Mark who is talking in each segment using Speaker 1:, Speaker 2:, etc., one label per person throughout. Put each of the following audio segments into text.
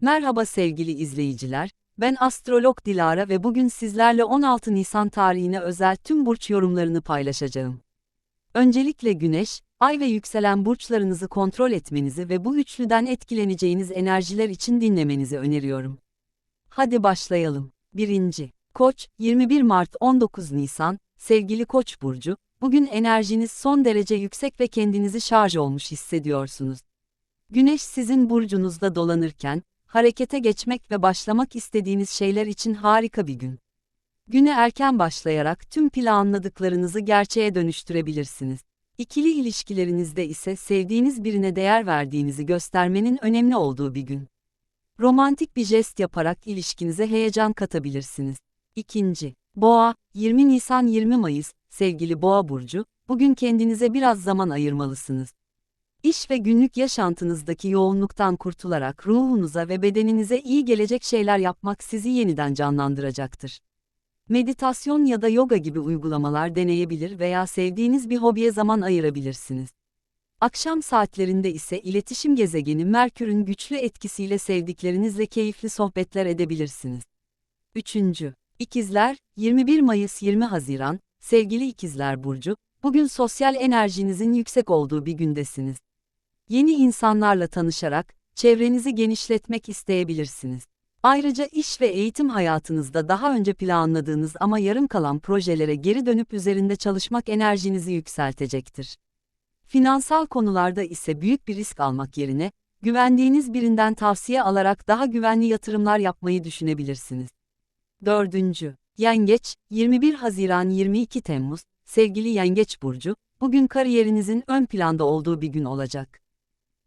Speaker 1: Merhaba sevgili izleyiciler, ben astrolog Dilara ve bugün sizlerle 16 Nisan tarihine özel tüm burç yorumlarını paylaşacağım. Öncelikle Güneş, Ay ve yükselen burçlarınızı kontrol etmenizi ve bu üçlüden etkileneceğiniz enerjiler için dinlemenizi öneriyorum. Hadi başlayalım. 1. Koç, 21 Mart 19 Nisan, sevgili Koç burcu, bugün enerjiniz son derece yüksek ve kendinizi şarj olmuş hissediyorsunuz. Güneş sizin burcunuzda dolanırken, harekete geçmek ve başlamak istediğiniz şeyler için harika bir gün. Güne erken başlayarak tüm planladıklarınızı gerçeğe dönüştürebilirsiniz. İkili ilişkilerinizde ise sevdiğiniz birine değer verdiğinizi göstermenin önemli olduğu bir gün. Romantik bir jest yaparak ilişkinize heyecan katabilirsiniz. İkinci, Boğa, 20 Nisan 20 Mayıs, sevgili Boğa burcu, bugün kendinize biraz zaman ayırmalısınız. İş ve günlük yaşantınızdaki yoğunluktan kurtularak ruhunuza ve bedeninize iyi gelecek şeyler yapmak sizi yeniden canlandıracaktır. Meditasyon ya da yoga gibi uygulamalar deneyebilir veya sevdiğiniz bir hobiye zaman ayırabilirsiniz. Akşam saatlerinde ise iletişim gezegeni Merkür'ün güçlü etkisiyle sevdiklerinizle keyifli sohbetler edebilirsiniz. 3. İkizler, 21 Mayıs 20 Haziran, sevgili İkizler Burcu, bugün sosyal enerjinizin yüksek olduğu bir gündesiniz. Yeni insanlarla tanışarak, çevrenizi genişletmek isteyebilirsiniz. Ayrıca iş ve eğitim hayatınızda daha önce planladığınız ama yarım kalan projelere geri dönüp üzerinde çalışmak enerjinizi yükseltecektir. Finansal konularda ise büyük bir risk almak yerine, güvendiğiniz birinden tavsiye alarak daha güvenli yatırımlar yapmayı düşünebilirsiniz. 4. Yengeç, 21 Haziran 22 Temmuz, sevgili Yengeç Burcu, bugün kariyerinizin ön planda olduğu bir gün olacak.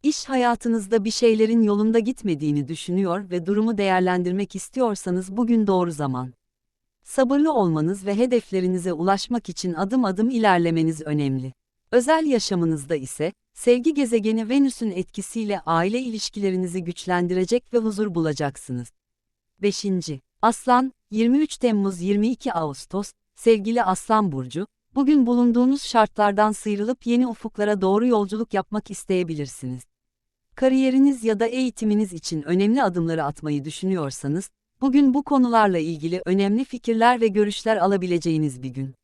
Speaker 1: İş hayatınızda bir şeylerin yolunda gitmediğini düşünüyor ve durumu değerlendirmek istiyorsanız bugün doğru zaman. Sabırlı olmanız ve hedeflerinize ulaşmak için adım adım ilerlemeniz önemli. Özel yaşamınızda ise, sevgi gezegeni Venüs'ün etkisiyle aile ilişkilerinizi güçlendirecek ve huzur bulacaksınız. 5. Aslan, 23 Temmuz 22 Ağustos, sevgili Aslan Burcu, bugün bulunduğunuz şartlardan sıyrılıp yeni ufuklara doğru yolculuk yapmak isteyebilirsiniz. Kariyeriniz ya da eğitiminiz için önemli adımları atmayı düşünüyorsanız, bugün bu konularla ilgili önemli fikirler ve görüşler alabileceğiniz bir gün.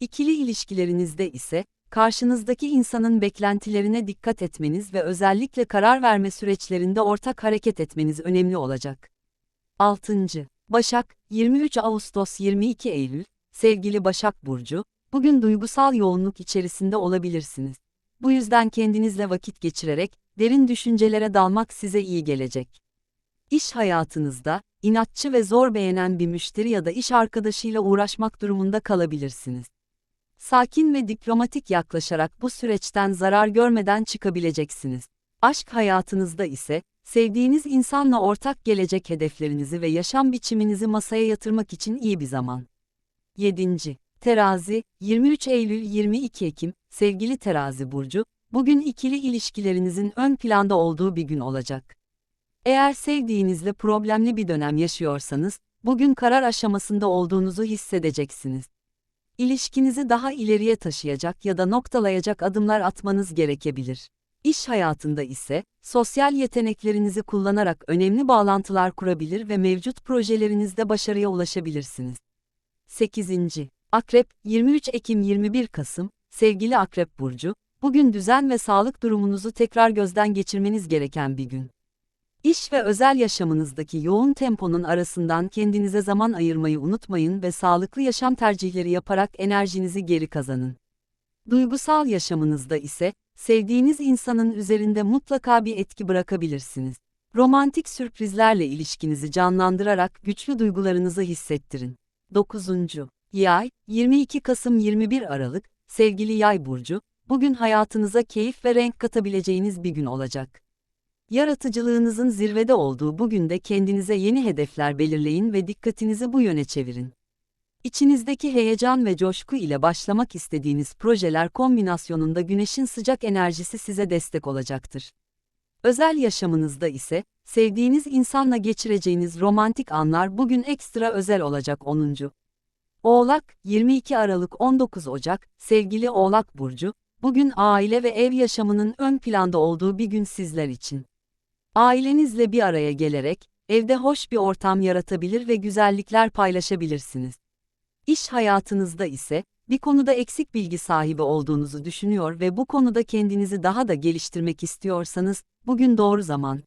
Speaker 1: İkili ilişkilerinizde ise, karşınızdaki insanın beklentilerine dikkat etmeniz ve özellikle karar verme süreçlerinde ortak hareket etmeniz önemli olacak. 6. Başak, 23 Ağustos 22 Eylül, sevgili Başak Burcu, bugün duygusal yoğunluk içerisinde olabilirsiniz. Bu yüzden kendinizle vakit geçirerek, derin düşüncelere dalmak size iyi gelecek. İş hayatınızda, inatçı ve zor beğenen bir müşteri ya da iş arkadaşıyla uğraşmak durumunda kalabilirsiniz. Sakin ve diplomatik yaklaşarak bu süreçten zarar görmeden çıkabileceksiniz. Aşk hayatınızda ise, sevdiğiniz insanla ortak gelecek hedeflerinizi ve yaşam biçiminizi masaya yatırmak için iyi bir zaman. 7. Terazi, 23 Eylül 22 Ekim, sevgili Terazi Burcu, bugün ikili ilişkilerinizin ön planda olduğu bir gün olacak. Eğer sevdiğinizle problemli bir dönem yaşıyorsanız, bugün karar aşamasında olduğunuzu hissedeceksiniz. İlişkinizi daha ileriye taşıyacak ya da noktalayacak adımlar atmanız gerekebilir. İş hayatında ise, sosyal yeteneklerinizi kullanarak önemli bağlantılar kurabilir ve mevcut projelerinizde başarıya ulaşabilirsiniz. 8. Akrep, 23 Ekim 21 Kasım, sevgili Akrep Burcu, bugün düzen ve sağlık durumunuzu tekrar gözden geçirmeniz gereken bir gün. İş ve özel yaşamınızdaki yoğun temponun arasından kendinize zaman ayırmayı unutmayın ve sağlıklı yaşam tercihleri yaparak enerjinizi geri kazanın. Duygusal yaşamınızda ise, sevdiğiniz insanın üzerinde mutlaka bir etki bırakabilirsiniz. Romantik sürprizlerle ilişkinizi canlandırarak güçlü duygularınızı hissettirin. 9. Yay, 22 Kasım 21 Aralık, sevgili Yay burcu, bugün hayatınıza keyif ve renk katabileceğiniz bir gün olacak. Yaratıcılığınızın zirvede olduğu bugün de kendinize yeni hedefler belirleyin ve dikkatinizi bu yöne çevirin. İçinizdeki heyecan ve coşku ile başlamak istediğiniz projeler kombinasyonunda güneşin sıcak enerjisi size destek olacaktır. Özel yaşamınızda ise, sevdiğiniz insanla geçireceğiniz romantik anlar bugün ekstra özel olacak 10. Oğlak, 22 Aralık 19 Ocak, sevgili Oğlak Burcu, bugün aile ve ev yaşamının ön planda olduğu bir gün sizler için. Ailenizle bir araya gelerek, evde hoş bir ortam yaratabilir ve güzellikler paylaşabilirsiniz. İş hayatınızda ise, bir konuda eksik bilgi sahibi olduğunuzu düşünüyor ve bu konuda kendinizi daha da geliştirmek istiyorsanız, bugün doğru zaman.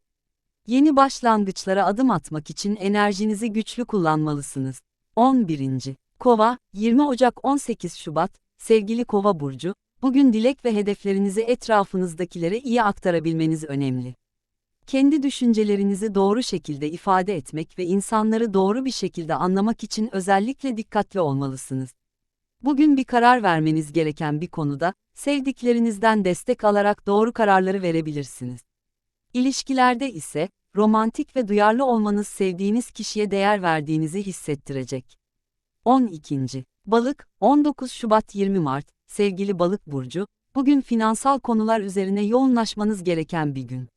Speaker 1: Yeni başlangıçlara adım atmak için enerjinizi güçlü kullanmalısınız. 11. Kova, 20 Ocak 18 Şubat, sevgili Kova burcu, bugün dilek ve hedeflerinizi etrafınızdakilere iyi aktarabilmeniz önemli. Kendi düşüncelerinizi doğru şekilde ifade etmek ve insanları doğru bir şekilde anlamak için özellikle dikkatli olmalısınız. Bugün bir karar vermeniz gereken bir konuda, sevdiklerinizden destek alarak doğru kararları verebilirsiniz. İlişkilerde ise, romantik ve duyarlı olmanız sevdiğiniz kişiye değer verdiğinizi hissettirecek. 12. Balık, 19 Şubat 20 Mart, sevgili Balık burcu, bugün finansal konular üzerine yoğunlaşmanız gereken bir gün.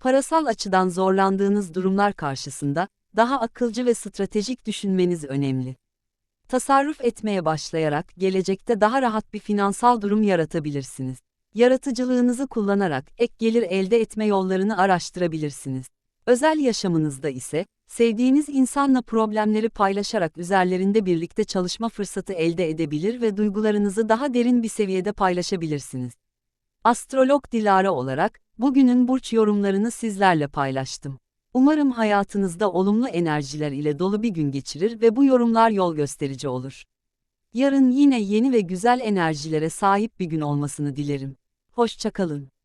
Speaker 1: Parasal açıdan zorlandığınız durumlar karşısında daha akılcı ve stratejik düşünmeniz önemli. Tasarruf etmeye başlayarak gelecekte daha rahat bir finansal durum yaratabilirsiniz. Yaratıcılığınızı kullanarak ek gelir elde etme yollarını araştırabilirsiniz. Özel yaşamınızda ise, sevdiğiniz insanla problemleri paylaşarak üzerlerinde birlikte çalışma fırsatı elde edebilir ve duygularınızı daha derin bir seviyede paylaşabilirsiniz. Astrolog Dilara olarak, bugünün burç yorumlarını sizlerle paylaştım. Umarım hayatınızda olumlu enerjiler ile dolu bir gün geçirir ve bu yorumlar yol gösterici olur. Yarın yine yeni ve güzel enerjilere sahip bir gün olmasını dilerim. Hoşçakalın.